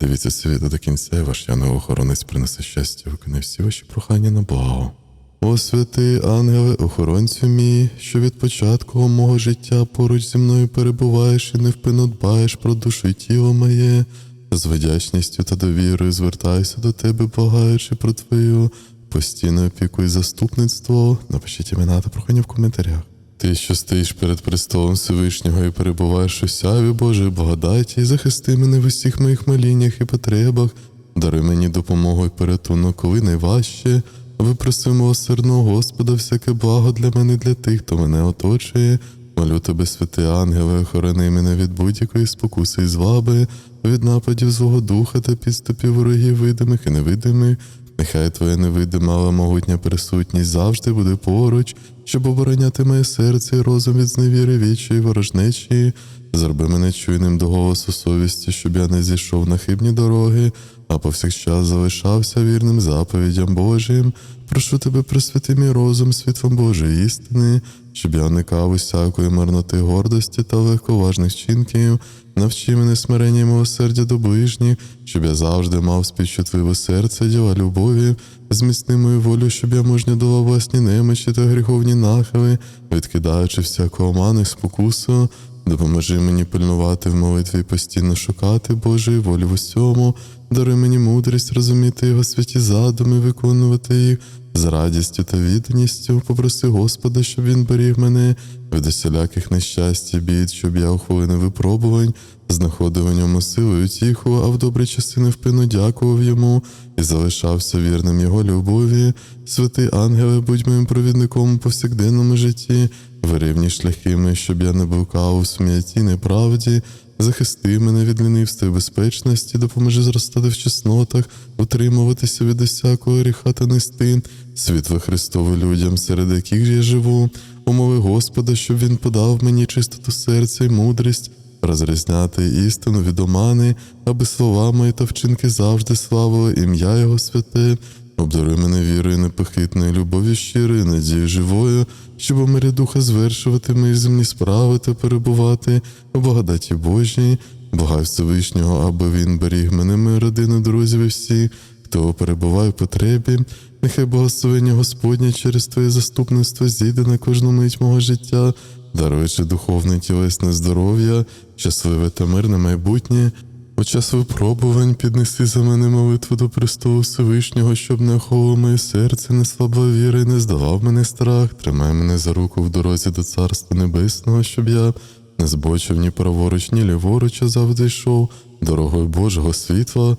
Дивіться відео до кінця, і ваш янголохоронець принесе щастя, виконає всі ваші прохання на благо. О святий ангеле, охоронцю мій, що від початку мого життя поруч зі мною перебуваєш і невпинно дбаєш про душу і тіло моє. З вдячністю та довірою звертаюся до тебе, благаючи про твою постійну опіку і заступництво. Напишіть імена та прохання в коментарях. Ти, що стоїш перед престолом Всевишнього і перебуваєш у сяві Божої благодаті, і захисти мене в усіх моїх моліннях і потребах, даруй мені допомогу і порятунок, коли найважче. Випроси милосердного Господа всяке благо для мене для тих, хто мене оточує. Молю тебе, святий ангеле, охорони мене від будь-якої спокуси і зваби, від нападів злого духа та підступів ворогів видимих і невидимих. Нехай твоя невидима, але могутня присутність завжди буде поруч, щоб обороняти моє серце і розум від зневіри вічої ворожнечі. Зроби мене чуйним до голосу совісті, щоб я не зійшов на хибні дороги, а повсякчас залишався вірним заповідям Божим. Прошу тебе, просвіти мій розум світлом Божої істини, щоб я уникав усякої марноти гордості та легковажних чинків. Навчи мене смирення і милосердя до ближніх, щоб я завжди мав співчутливе серце, діла любові, зміцни мою волю, щоб я мужньо власні немочі та гріховні нахили, відкидаючи всяку оману і спокусу. Допоможи мені пильнувати в молитві і постійно шукати Божої волі в усьому, даруй мені мудрість розуміти його святі задуми, виконувати їх з радістю та відданістю. Попроси Господа, щоб він беріг мене від усіляких нещасть і бід, щоб я у хвилини випробувань знаходив у ньому силу і утіху, а в добрі часи невпинно дякував йому і залишався вірним його любові. Святий ангеле, будь моїм провідником у повсякденному житті, вирівні шляхи мої, щоб я не блукав у сміятій неправді. Захисти мене від лінивства і безпечності, допоможи зростати в чеснотах, утримуватися від усякого гріха та нести світло Христове людям, серед яких я живу. Умови Господа, щоб він подав мені чистоту серця і мудрість, розрізняти істину від омани, аби слова мої та вчинки завжди славили ім'я Його святе. Обдаруй мене вірою непохитною, любов'ю щирою, надією живою, щоб у мирі духа звершувати мої земні справи та перебувати у благодаті Божій, Бога Всевишнього, аби він беріг мене, мою родину, друзів і всі, хто перебуває в потребі. Нехай благословення Господнє через Твоє заступництво зійде на кожну мить мого життя, даруючи духовне тілесне здоров'я, щасливе та мирне майбутнє. У час випробувань піднеси за мене молитву до престолу Всевишнього, щоб не охоло моє серце, не слаба віра і не здавав мене страх, тримай мене за руку в дорозі до Царства Небесного, щоб я не збочив ні праворуч, ні ліворуч, а завжди йшов дорогою Божого світла.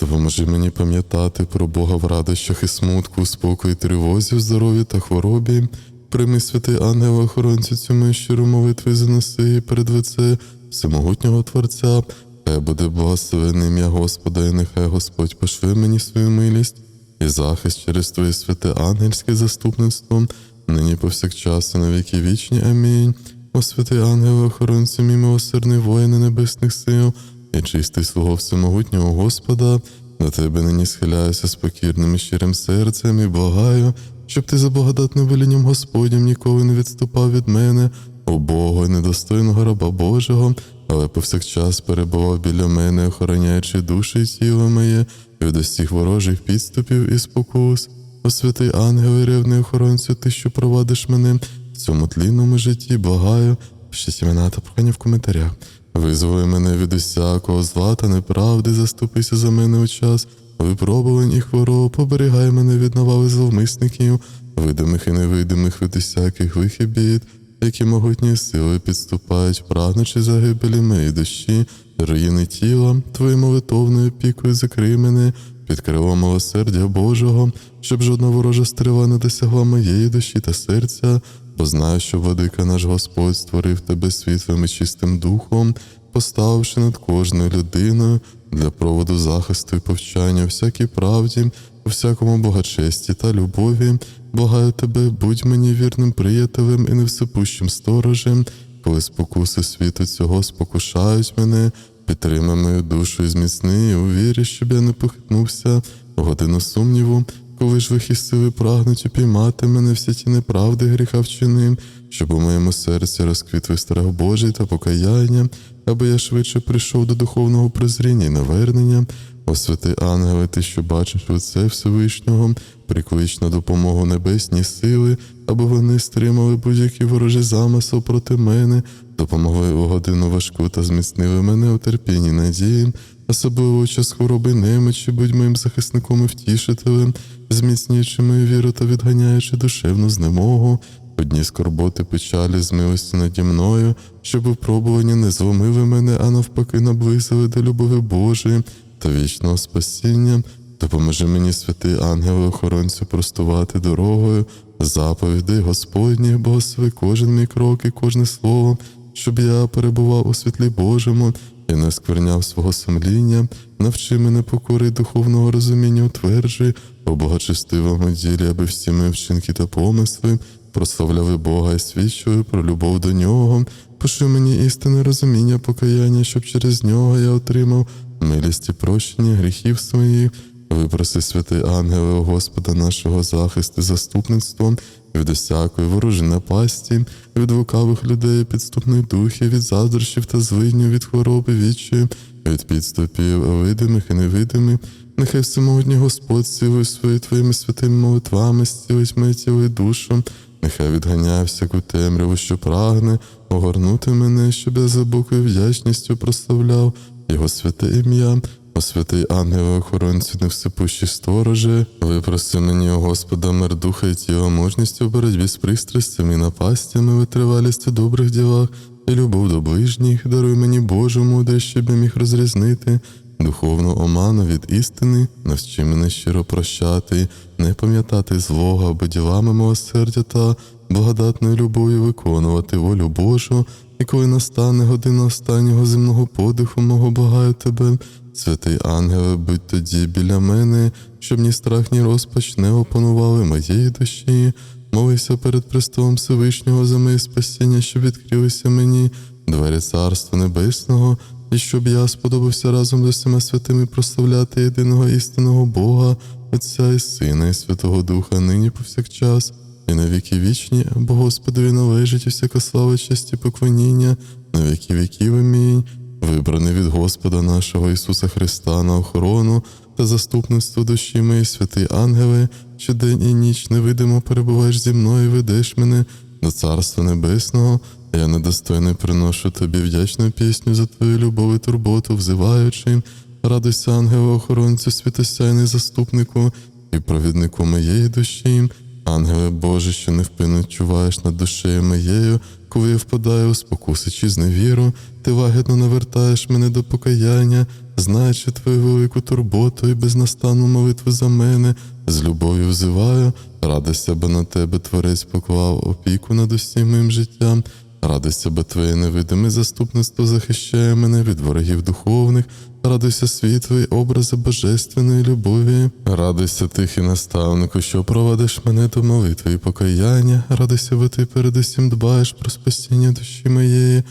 Допоможи мені пам'ятати про Бога в радощах і смутку, спокої, тривозі, в здоров'ї та хворобі. Прийми святий ангел охоронцю цю мою щиру молитву і заноси перед лице всемогутнього Творця. Хай буде благословене ім'я Господа, і нехай Господь пошле мені свою милість і захист через Твоє святе ангельське заступництво, нині повсякчас і на віки вічні. Амінь. О святий ангел, охоронцю мій милосердний воїни небесних сил, і чистий свого всемогутнього Господа, до тебе нині схиляюся з покірним і щирим серцем і благаю, щоб ти за благодатним велінням Господнім ніколи не відступав від мене, о Бога недостойного раба Божого, але повсякчас перебував біля мене, охороняючи душі і тіло моє від усіх ворожих підступів і спокус. О святий ангел і ревний охоронцю, ти, що провадиш мене в цьому тлінному житті, благаю, ще сімена та прохання в коментарях. Визволи мене від усякого зла та неправди, заступися за мене у час випробувань і хвороб, поберігай мене від навали зловмисників, видимих і невидимих від усяких лих бід, які могутні сили підступають, прагнучи загибелі моєї душі, руїни тіла, твоєю молитовною опікою закрий мене, під крило милосердя Божого, щоб жодна ворожа стріла не досягла моєї душі та серця, бо знаю, що владика наш Господь створив тебе світлим і чистим духом, поставивши над кожною людиною для проводу захисту і повчання всякій правді, у всякому богачесті та любові. Благаю тебе, будь мені вірним приятелем і невсипущим сторожем, коли спокуси світу цього спокушають мене, підтримай мою душу і зміцни її у вірі, щоб я не похитнувся годину сумніву, коли ж вихі сили прагнуть упіймати мене всі ті неправди гріха вчиним, щоб у моєму серці розквітли страх Божий та покаяння, аби я швидше прийшов до духовного прозріння і навернення. О святий ангеле, ти, що бачиш лице Всевишнього, приклич на допомогу небесні сили, аби вони стримали будь-який ворожий замисел проти мене, допомогли у годину важку та зміцнили мене у терпінні надії, особливо у час хвороби немочі, будь моїм захисником і втішителем, зміцнюючи мою віру та відганяючи душевну знемогу. Одні скорботи печалі з милості наді мною, щоб випробування не зломили мене, а навпаки наблизили до любові Божої та вічного спасіння. Допоможи мені, святий ангеле, охоронцю, простувати дорогою, заповідей Господніх, благослови кожен мій крок і кожне слово, щоб я перебував у світлі Божому і не скверняв свого сумління, навчи мене покори духовного розуміння, утверджуй у благочестивому ділі, аби всі мої вчинки та помисли прославляли Бога і свідчили про любов до нього. Пошли мені істинне розуміння, покаяння, щоб через нього я отримав милість і прощення гріхів своїх. Випроси, святий ангеле, Господа нашого захисту, заступництво від усякої ворожої напасті, від лукавих людей, підступних духів, від заздрощів та звиднів, від хвороби, відчаю, від підступів, видимих і невидимих. Нехай всемогутній Господь цілує свої твоїми святими молитвами, зцілить моє тіло і душу. Нехай відганяє всяку темряву, що прагне огорнути мене, щоб я за глибокою вдячністю прославляв Його святе ім'я. О святий ангеле охоронцю невсипущі стороже, випроси мені, о Господа, мир духа і тіла, мужність у боротьбі з пристрастями і напастями, витривалість у добрих ділах і любов до ближніх, даруй мені Божу мудрість, щоб я міг розрізнити духовну оману від істини, навчи мене щиро прощати, не пам'ятати злого, аби ділами милосердя та благодатною любов'ю виконувати волю Божу, і коли настане година останнього земного подиху, мого благаю тебе, святий ангеле, будь тоді біля мене, щоб ні страх, ні розпач не опанували моєї душі. Молися перед престолом Всевишнього за моє спасіння, щоб відкрилися мені двері Царства Небесного, і щоб я сподобався разом з усіма святими прославляти єдиного істинного Бога, Отця і Сина, і Святого Духа, нині повсякчас, і на віки вічні, бо Господові належить усяка слава, честь і поклоніння, на віки віків амінь. Вибраний від Господа нашого Ісуса Христа на охорону та заступництво душі моєї, святий ангеле, що день і ніч невидимо перебуваєш зі мною, ведеш мене до Царства Небесного. Я недостойний приношу тобі вдячну пісню за твою любов і турботу, взиваючи, радуйся, ангеле охоронцю, святосяйний заступнику і провіднику моєї душі. Ангеле Боже, що невпинно чуваєш над душею моєю, коли я впадаю у спокуси чи зневіру, ти лагідно навертаєш мене до покаяння, знаючи твою велику турботу і безнастанну молитву за мене, з любов'ю взиваю, радуйся, бо на тебе Творець поклав опіку над усім моїм життям. Радуйся, бо Твоє невидиме заступництво захищає мене від ворогів духовних, радуйся світлий образи божественної любові, радуйся тихий наставнику, що проводиш мене до молитви і покаяння, радуйся, бо ти передусім дбаєш про спасіння душі моєї.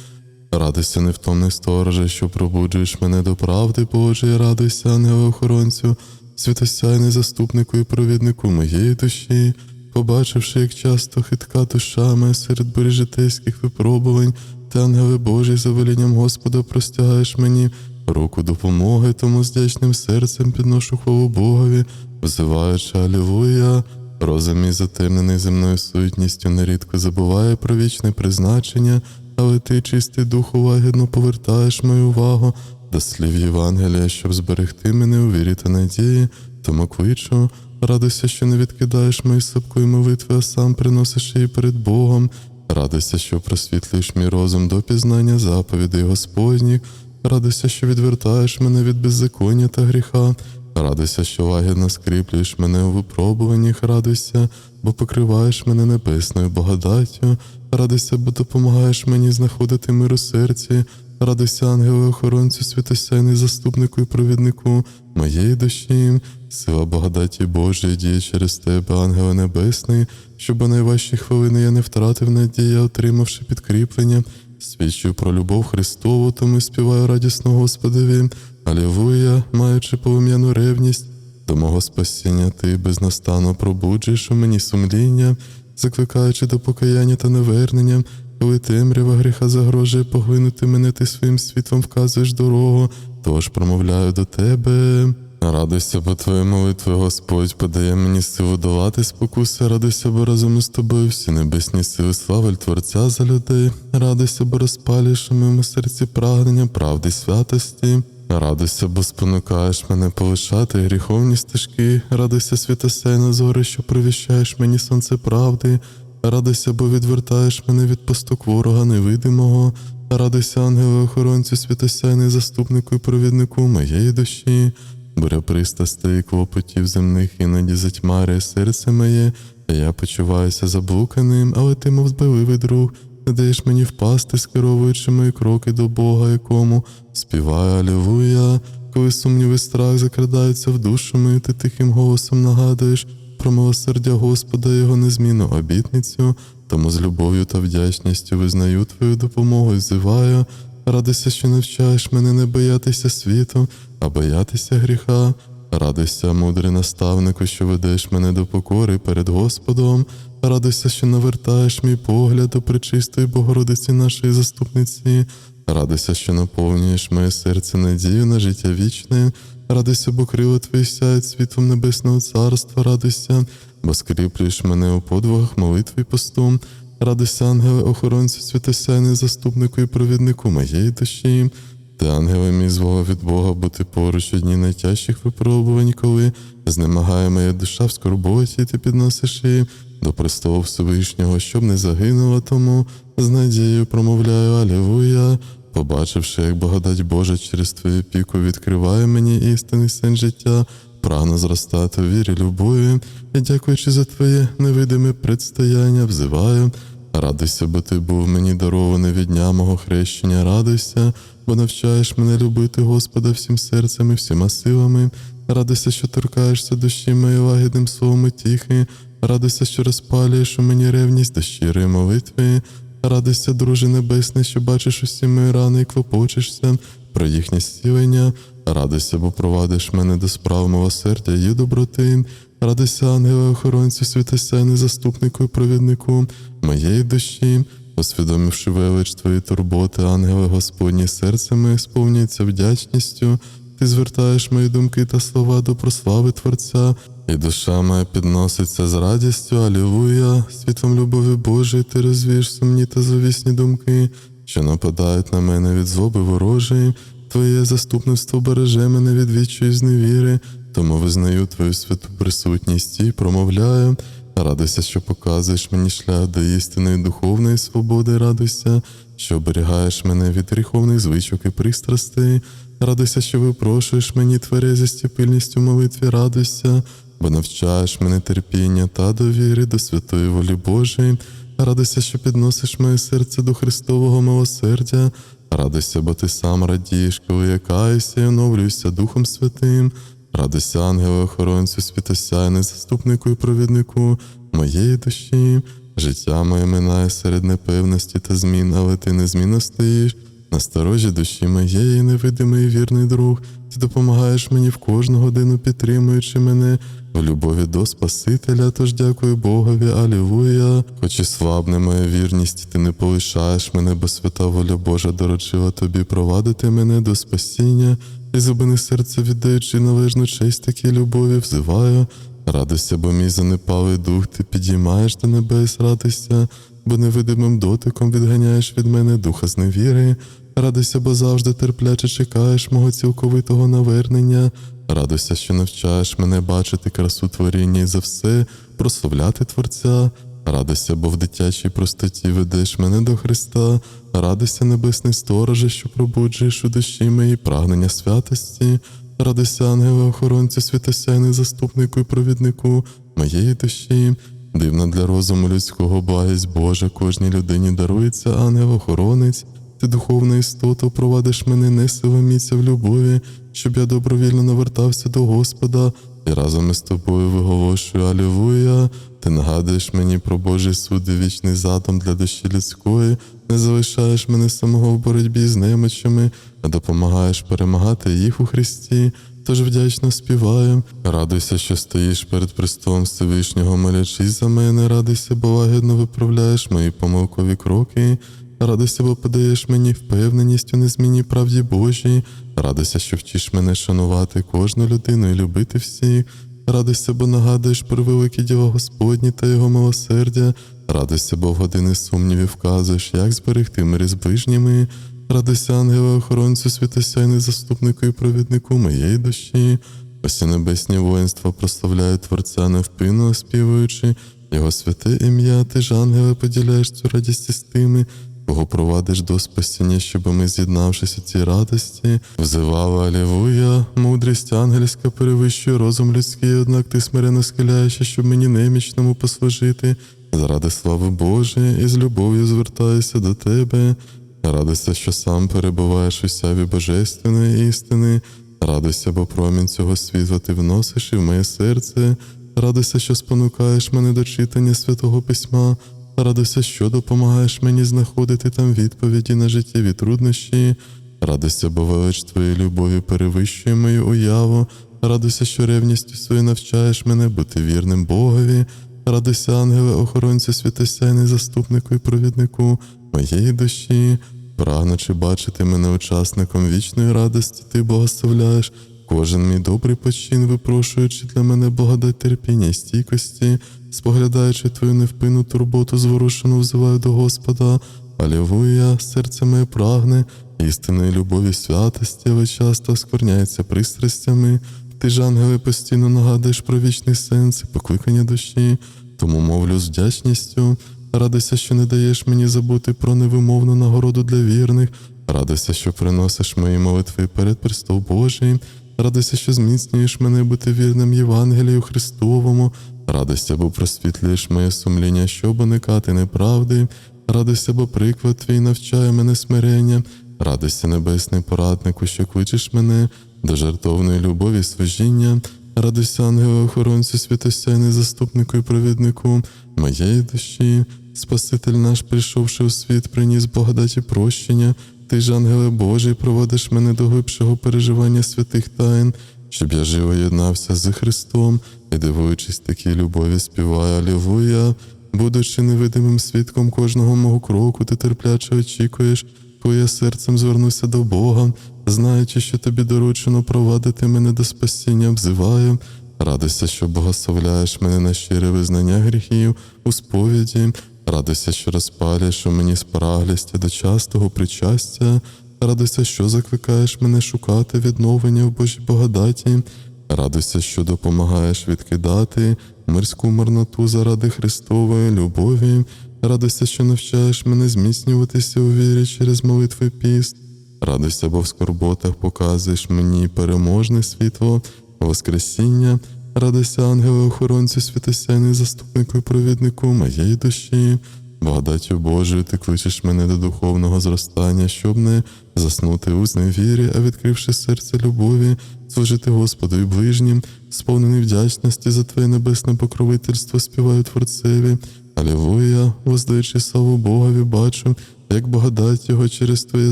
Радуйся, невтомний стороже, що пробуджуєш мене до правди Божої, радуйся, ангеле-охоронцю, святосяйний заступнику і провіднику моєї душі, побачивши, як часто хитка душа моя серед боріжитейських випробувань, ти, ангеле Божий, за велінням Господа простягаєш мені руку допомоги, тому з дячним серцем підношу хвалу Богові, взиваючи Алілуя. Розум мій затемнений земною сутністю нерідко забуває про вічне призначення, але ти, чистий духу, лагідно повертаєш мою увагу до слів Євангелія, щоб зберегти мене у вірі та надії, тому кличу, радуйся, що не відкидаєш мої слабкої молитви, а сам приносиш її перед Богом. Радуйся, що просвітлюєш мій розум до пізнання заповідей Господніх, радуйся, що відвертаєш мене від беззаконня та гріха. Радуйся, що лагідно скріплюєш мене у випробуваннях, радуйся, бо покриваєш мене небесною благодаттю, радуйся, бо допомагаєш мені знаходити мир у серці, радуйся, ангеле охоронцю, святосяйний заступнику і провіднику моєї душі, сила благодаті Божої діє через тебе, ангеле небесний, щоб у найважчі хвилини я не втратив надії, отримавши підкріплення. Свідчую про любов Христову, тому співаю радісно Господові. Алілуя, маючи полум'яну ревність до мого спасіння ти безнастанно пробуджуєш у мені сумління, закликаючи до покаяння та навернення, коли темрява гріха загрожує поглинути мене, ти своїм світлом вказуєш дорогу, тож промовляю до тебе. Радуйся, бо твої молитви, Господь подає мені силу долати спокуси, радуйся, бо разом із тобою всі небесні сили, славель Творця за людей. Радуйся, бо розпалюєш у моєму серці прагнення правди святості. Радуйся, бо спонукаєш мене полишати гріховні стежки. Радуйся, святосяйна зори, що привіщаєш мені сонце правди. Радуйся, бо відвертаєш мене від постук ворога невидимого. Радуйся, ангеле охоронцю, святосяйний заступнику і провіднику моєї душі. Буря пристрастей і клопотів земних іноді затьмарює серце моє, я почуваюся заблуканим, але ти, мов збививий друг, не даєш мені впасти, скеровуючи мої кроки до Бога, якому співаю Алілуя. Коли сумніви страх закрадаються в душу мою, ти тихим голосом нагадуєш про милосердя Господа його незмінну обітницю, тому з любов'ю та вдячністю визнаю твою допомогу і зиваю. Радуйся, що навчаєш мене не боятися світу, а боятися гріха. Радуйся, мудрий наставнику, що ведеш мене до покори перед Господом. Радуйся, що навертаєш мій погляд до пречистої Богородиці нашої заступниці. Радуйся, що наповнюєш моє серце надію на життя вічне. Радуйся, бо крила твої сяють світлом небесного царства. Радуйся, бо скріплюєш мене у подвигах молитви і посту. Радуйся, ангеле, охоронцю, святосяйний заступнику і провіднику моєї душі. Ти, ангеле мій звого від Бога, бути поруч у дні найтяжчих випробувань, коли знемагає моя душа в скорботі, ти підносиш її до престолу Всевишнього, щоб не загинула тому, з надією промовляю Алілуя. Побачивши, як благодать Божа через твою піку відкриває мені істинний сен життя, прагну зростати у вірі любові, і дякуючи за твоє невидиме предстояння, взиваю. Радуйся, бо ти був мені дарований від дня мого хрещення, радуйся, бо навчаєш мене любити Господа всім серцем і всіма силами. Радуйся, що торкаєшся душі моєї лагідним словом і тихи. Радуйся, що розпалюєш у мені ревність до щирої молитви. Радуйся, друже небесний, що бачиш усі мої рани і клопочешся про їхнє зцілення. Радуйся, бо провадиш мене до справ милосердя і доброти. Радуйся, ангеле охоронцю, святосяйний заступнику і провіднику моєї душі, усвідомивши велич твої турботи, ангеле Господні, серце моє сповнюється вдячністю. Ти звертаєш мої думки та слова до прослави Творця, і душа моя підноситься з радістю, Алілуя, світлом любові Божої, ти розвієш сумні та завісні думки, що нападають на мене від злоби ворожої. Твоє заступництво береже мене від відчої зневіри, тому визнаю твою святу присутність і промовляю. Радуйся, що показуєш мені шлях до істинної духовної свободи, радуйся, що оберігаєш мене від гріховних звичок і пристрастей. Радуйся, що випрошуєш мені тверезість і пильність у молитві, радуйся, бо навчаєш мене терпіння та довіри до святої волі Божої. Радуйся, що підносиш моє серце до Христового милосердя. Радуйся, бо ти сам радієш, коли я каюся і оновлююся Духом Святим. Радуйся, ангеле охоронцю, світосяйний, заступнику і провіднику моєї душі. Життя моє минає серед непевності та змін, але ти незмінно стоїш. На сторожі душі моєї, невидимий вірний друг, допомагаєш мені в кожну годину, підтримуючи мене в любові до Спасителя. Тож дякую Богові, Алілуя. Хоч і слабне моя вірність, ти не полишаєш мене, бо свята воля Божа доручила тобі провадити мене до спасіння, і зубини серця віддаючи належну честь такій любові, взиваю. Радуйся, бо мій занепалий дух, ти підіймаєш до небес, радуйся, бо невидимим дотиком відганяєш від мене духа зневіри. Радуйся, бо завжди терпляче чекаєш мого цілковитого навернення. Радуйся, що навчаєш мене бачити красу творіння і за все прославляти Творця. Радуйся, бо в дитячій простоті ведеш мене до Христа. Радуйся, небесний стороже, що пробуджуєш у душі моїй прагнення святості. Радуйся, ангеле охоронцю, святосяйний заступнику і провіднику моєї душі. Дивна для розуму людського благість Божа, кожній людині дарується ангел-охоронець. Ти духовна істота, провадиш мене не силоміця в любові, щоб я добровільно навертався до Господа і разом із тобою виголошую Алілуя. Ти нагадуєш мені про Божий суд і вічний задум для душі людської, не залишаєш мене самого в боротьбі з немочами, а допомагаєш перемагати їх у Христі. тож вдячно співаю. Радуйся, що стоїш перед престолом Всевишнього, молячись за мене, радуйся, бо лагідно виправляєш мої помилкові кроки. Радуйся, бо подаєш мені впевненість у незмінній правді Божій. Радуйся, що вчиш мене шанувати кожну людину і любити всіх. Радуйся, бо нагадуєш про великі діла Господні та Його милосердя. Радуйся, бо в години сумнівів вказуєш, як зберегти мир з ближніми. Радуйся, ангеле, охоронцю, святосяйний заступнику і провіднику моєї душі. Усі небесні воїнства прославляють Творця невпинно оспівуючи Його святе ім'я, ти ж, ангеле, поділяєш цю радість із тими, кого провадиш до спасіння, щоб ми, з'єднавшись у цій радості, взивали Алілуя, мудрість ангельська перевищує розум людський, однак ти смиренно схиляєшся, щоб мені немічному послужити. Заради слави Божої і з любов'ю звертаюся до тебе. Радуйся, що сам перебуваєш у сяві божественної істини. Радуйся, бо промінь цього світла ти вносиш і в моє серце. Радуйся, що спонукаєш мене до читання святого письма. Радуйся, що допомагаєш мені знаходити там відповіді на життєві труднощі. Радуйся, бо велич твоєї любові перевищує мою уяву. Радуйся, що ревністю своєю навчаєш мене бути вірним Богові. Радуйся, ангеле, охоронцю святосяйний заступнику і провіднику моєї душі. Прагнучи бачити мене учасником вічної радості, ти благословляєш кожен мій добрий почин, випрошуючи для мене благодать терпіння і стійкості, споглядаючи твою невпинну турботу, зворушену взиваю до Господа. Алілуя, серце моє прагне, істинної любові святості, але часто скверняється пристрастями. Ти ж, ангели, постійно нагадуєш про вічний сенс і покликання душі, тому мовлю з вдячністю. Радуйся, що не даєш мені забути про невимовну нагороду для вірних. Радуйся, що приносиш мої молитви перед престол Божий. Радуйся, що зміцнюєш мене бути вірним Євангелію Христовому. Радуйся, бо просвітлюєш моє сумління, щоб уникати неправди. Радуйся, бо приклад твій навчає мене смирення. Радуйся, небесний пораднику, що кличеш мене до жартовної любові служіння. Радуйся, ангеле охоронцю, святосяйний заступнику і провіднику моєї душі. Спаситель наш, прийшовши у світ, приніс благодаті прощення. Ти ж, ангеле Божий, проводиш мене до глибшого переживання святих тайн, щоб я живо єднався з Христом і, дивуючись такій любові, співаю Алілуя. Будучи невидимим свідком кожного мого кроку, ти терпляче очікуєш, я серцем звернуся до Бога, знаючи, що тобі доручено провадити мене до спасіння, взиваю. Радуйся, що благословляєш мене на щире визнання гріхів у сповіді. Радуйся, що розпалюєш у мені спраглість до частого причастя. Радуйся, що закликаєш мене шукати відновлення в Божій благодаті. Радуйся, що допомагаєш відкидати мирську марноту заради Христової любові. Радуйся, що навчаєш мене зміцнюватися у вірі через молитви піст. Радуйся, бо в скорботах показуєш мені переможне світло, Воскресіння. Радуйся, ангеле, охоронцю, святосяйний заступнику і провіднику моєї душі. Благодаттю Божою ти кличеш мене до духовного зростання, щоб не заснути у зневірі, а відкривши серце любові, служити Господу і ближнім, сповнений вдячності за Твоє небесне покровительство, співаю Творцеві. Алілуя, воздаючи славу Богові, бачу, як благодать Його через Твоє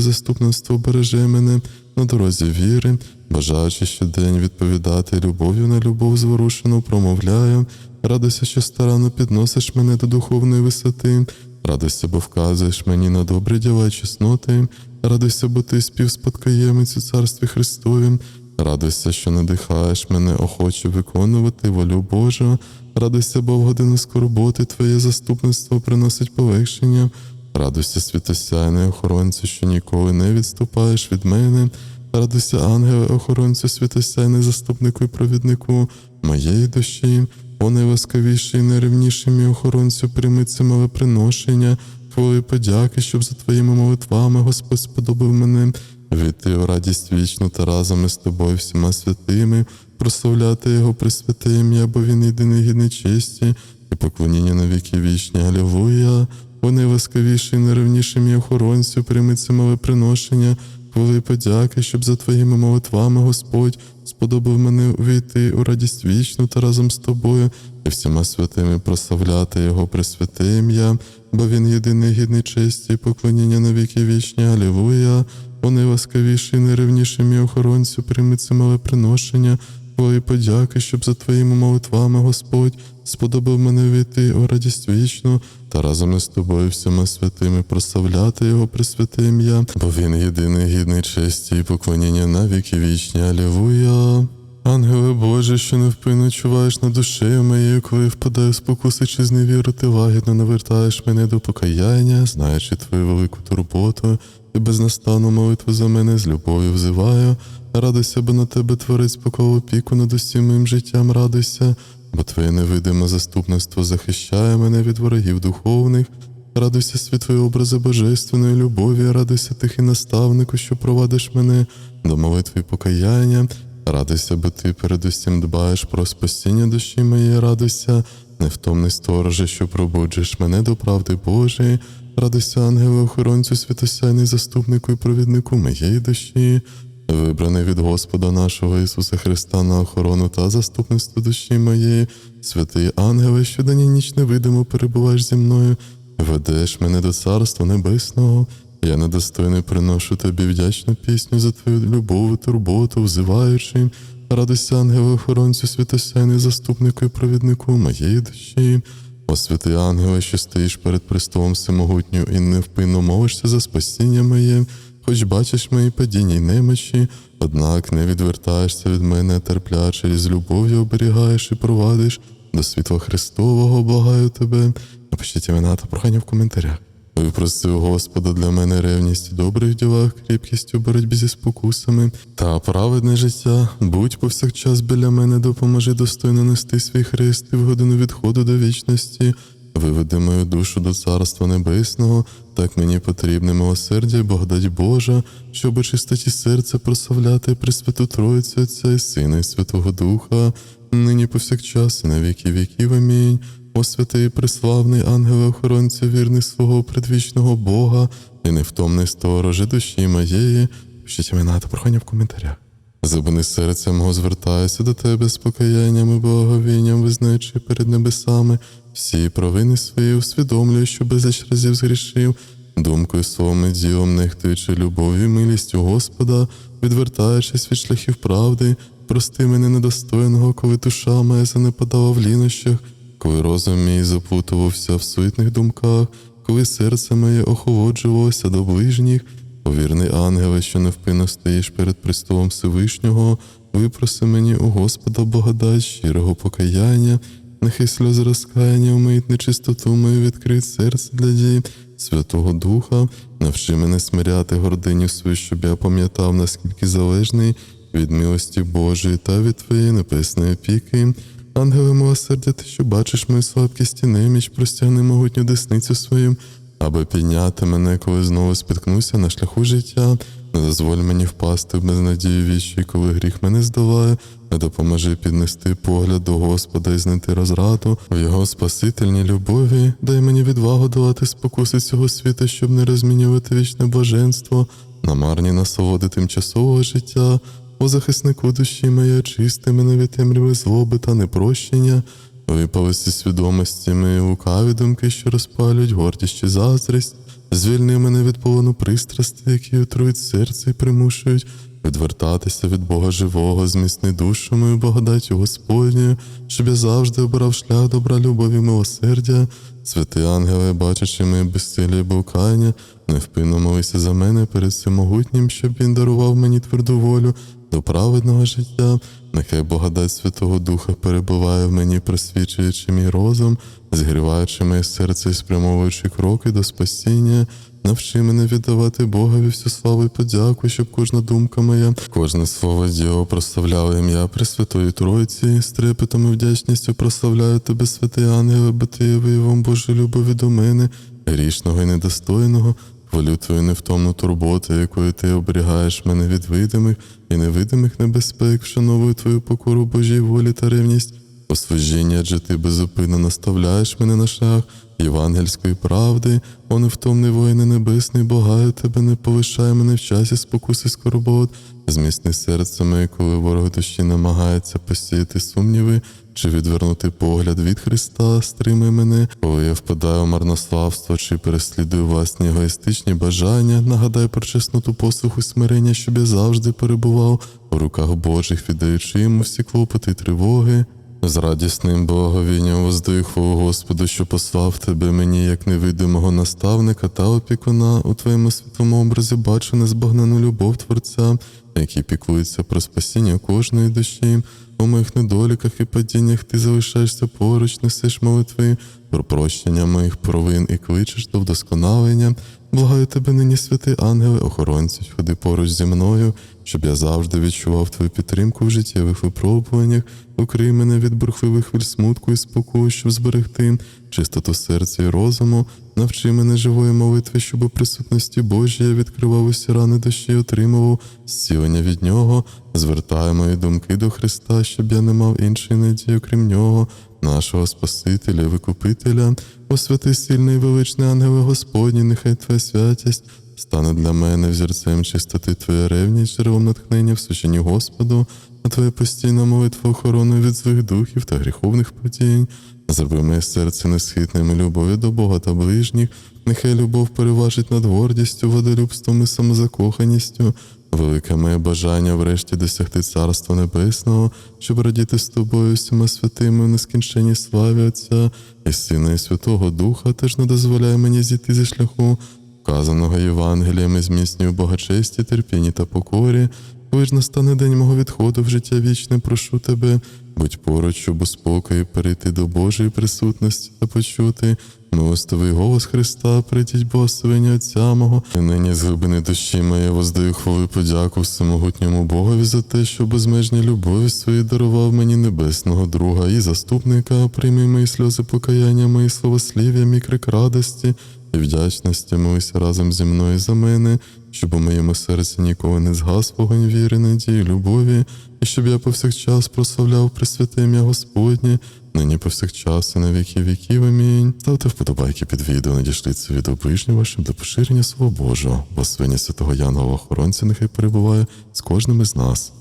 заступництво береже мене на дорозі віри, бажаючи щодень відповідати любов'ю на любов зворушену, промовляю. Радуйся, що старанно підносиш мене до духовної висоти. Радуйся, бо вказуєш мені на добрі діла й чесноти. Радуйся, бо ти співспадкоємець у царстві Христовім. Радуйся, що надихаєш мене охоче виконувати волю Божу. Радуйся, бо в годину скорботи Твоє заступництво приносить полегшення. Радуйся, святосяйний охоронцю, що ніколи не відступаєш від мене. Радуйся, ангеле, охоронцю, святосяйний заступнику і провіднику моєї душі. О найвасковіший і найревніший мій охоронцю, прийми це мале приношення, хвали подяки, щоб за твоїми молитвами Господь сподобав мене війти у радість вічну та разом із тобою всіма святими, прославляти Його присвяте бо він єдиний гідний честі і поклоніння на віки вічні. Алілуя! О найвасковіший і найревніший мій охоронцю, прийми це мале приношення, хвали подяки, щоб за твоїми молитвами Господь сподобав мене увійти у радість вічну та разом з тобою і всіма святими прославляти Його присвяте ім'я, бо він єдиний гідний честі і поклоніння на віки вічні. Алілуя! О найласкавіший, найревніший мій охоронцю, прийми це мале приношення, твої подяки, щоб за твоїми молитвами, Господь, сподобав мене війти у радість вічну, та разом із тобою всіма святими прославляти Його пресвяте ім'я, бо він єдиний гідний честі і поклоніння на віки вічні. Алілуя. Ангеле Боже, що невпинно чуваєш над душею моєю, коли впадаю спокуси чи зневіру, ти лагідно навертаєш мене до покаяння, знаючи твою велику турботу, і безнастанну молитву за мене з любов'ю взиваю. Радуйся, бо на тебе творець поклав опіку над усім моїм життям, радуйся, бо твоє невидиме заступництво захищає мене від ворогів духовних. Радуйся світлої образи божественної любові, радуйся тихий наставнику, що провадиш мене до молитви покаяння. Радуйся, бо ти передусім дбаєш про спасіння душі моєї, радуйся, невтомний стороже, що пробуджуєш мене до правди Божої. Радуйся, ангеле, охоронцю, святосяйний заступнику і провіднику моєї душі, вибраний від Господа нашого Ісуса Христа на охорону та заступництво душі моєї, святий ангеле, що день і ніч невидимо перебуваєш зі мною, ведеш мене до Царства Небесного. Я недостойний приношу тобі вдячну пісню за твою любов і турботу, взиваючи. Радуйся, ангеле, охоронцю, святосяйний заступнику і провіднику моєї душі. О святий ангеле, що стоїш перед престолом всемогутньою і невпинно молишся за спасіння моє, хоч бачиш мої падіння й немочі, однак не відвертаєшся від мене, терпляче, і з любов'ю оберігаєш і провадиш до світла Христового, благаю тебе. Напишіть імена та прохання в коментарях. Випросив Господа для мене ревність у добрих ділах, кріпкість у боротьбі зі спокусами та праведне життя. Будь повсякчас біля мене, допоможи достойно нести свій хрест і в годину відходу до вічності. Виведи мою душу до Царства Небесного, так мені потрібне милосердя і благодать Божа, щоб чистоті серця прославляти Пресвяту Троїцю Отця і Сина і Святого Духа, нині повсякчас і на віки віків. Амінь. О святий преславний ангеле охоронця, вірний свого предвічного Бога, і невтомний сторожи душі моєї. Пишіть імена та прохання в коментарях. Забини серця мого звертаюся до тебе з покаянням і благовінням, визнаючи перед небесами всі провини свої, усвідомлюю, що безліч разів згрішив, думкою словом і ділом, нехтуючи любов'ю милістю Господа, відвертаючись від шляхів правди, прости мене недостойного, коли душа моя занепадала в лінощах, коли розум мій запутувався в суетних думках, коли серце моє охолоджувалося до ближніх. Повірний ангеле, що невпинно стоїш перед престолом Всевишнього, випроси мені у Господа благодать щирого покаяння, нехай сльози розкаяння вмиють нечистоту мою відкрить серце для дій Святого Духа, навчи мене смиряти гординю свою, щоб я пам'ятав, наскільки залежний від милості Божої та від Твоєї небесної опіки. Ангеле милосердя, ти, що бачиш мою слабкість і неміч, простягни могутню десницю свою, аби підняти мене, коли знову спіткнуся на шляху життя. Дозволь мені впасти в безнадію вічі, коли гріх мене здолає, не допоможи піднести погляд до Господа і знайти розраду в його спасительній любові. Дай мені відвагу долати спокуси цього світу, щоб не розмінювати вічне блаженство, на марні насолоди тимчасового життя. О захиснику душі моя, чисти мене від темряви злоби та непрощення, випалися свідомості мої лукаві думки, що розпалюють гордість чи заздрість, звільни мене від полону пристрасти, які отрують серце і примушують відвертатися від Бога живого, зміцни душу мою благодаттю Господню, щоб я завжди обирав шлях добра, любові, милосердя. Святий ангеле, бачачи моє безсилля і блукання, невпинно молися за мене перед всемогутнім, щоб він дарував мені тверду волю до праведного життя. Нехай благодать Святого Духа перебуває в мені, просвічуючи мій розум, згріваючи моє серце і спрямовуючи кроки до спасіння. Навчи мене віддавати Богові всю славу і подяку, щоб кожна думка моя, кожне слово діло прославляло ім'я Пресвятої Тройці, з трепетом і вдячністю прославляю тебе, святий ангеле, бо ти є виявом Божої любові до мене, грішного і недостойного. Хвалю невтомно турботу, якою ти оберігаєш мене від видимих і невидимих небезпек, вшановую твою покору Божій волі та ревність. освіжіння, адже ти безупинно наставляєш мене на шлях євангельської правди, о невтомний воїне небесний, благаю тебе, не повишай мене в часі спокуси скорбот, зміцни серце коли ворог душі намагається посіяти сумніви чи відвернути погляд від Христа, стримай мене, коли я впадаю в марнославство, чи переслідую власні егоїстичні бажання, нагадай про чесноту послуху смирення, щоб я завжди перебував у руках Божих, віддаючи йому всі клопоти й тривоги. З радісним благовінням воздаю Господу, що послав тебе мені, як невидимого наставника та опікуна. У твоєму святому образі бачу незбагнену любов Творця, який піклується про спасіння кожної душі. У моїх недоліках і падіннях ти залишаєшся поруч, несеш молитви про прощення моїх провин і кличеш до вдосконалення. Благаю тебе нині, святий ангеле, охоронці, ходи поруч зі мною, щоб я завжди відчував твою підтримку в життєвих випробуваннях, укрий мене від бурхливих хвиль смутку і спокою, щоб зберегти чистоту серця і розуму, навчи мене живої молитви, щоб у присутності Божій я відкривав усі рани душі, і отримував зцілення від нього, звертаю мої думки до Христа, щоб я не мав іншої надії, окрім нього, нашого Спасителя, Викупителя, о святий сильний і величний ангеле Господній, нехай Твоя святість стане для мене взірцем чистоти Твоя ревність, джерелом натхнення в сученні Господу, а Твоя постійна молитва охороною від злих духів та гріховних падінь. Зроби моє серце несхитним і любов'ю до Бога та ближніх, нехай любов переважить над гордістю, водолюбством і самозакоханістю. Велике моє бажання врешті досягти Царства Небесного, щоб радіти з тобою всіма святими в нескінченній славі Отця і Сина, і Святого Духа, теж не дозволяй мені зійти зі шляху, вказаного Євангелієм і зміцнюю богачесті, терпінні та покорі. Коли ж настане день мого відходу в життя вічне, прошу тебе, будь поруч, щоб у спокої перейти до Божої присутності та почути. Милостивий голос Христа, прийдіть благословення Отця мого, і нині з глибини душі моєї воздаю хвалу і подяку всемогутньому Богові за те, що безмежні любові свої дарував мені небесного друга і заступника, прийми мої сльози покаяння, мої словослів'я, мій крик радості і вдячності молися разом зі мною за мене, щоб у моєму серці ніколи не згас вогонь віри, надії, любові, і щоб я повсякчас прославляв Пресвяте ім'я Господнє, нині повсякчас і на віки віків. Амінь. Ставте вподобайки під відео, надішліть це відео ближнім вашим до поширення Слова Божого. Благословення святого Янгола охоронця нехай перебуває з кожним із нас.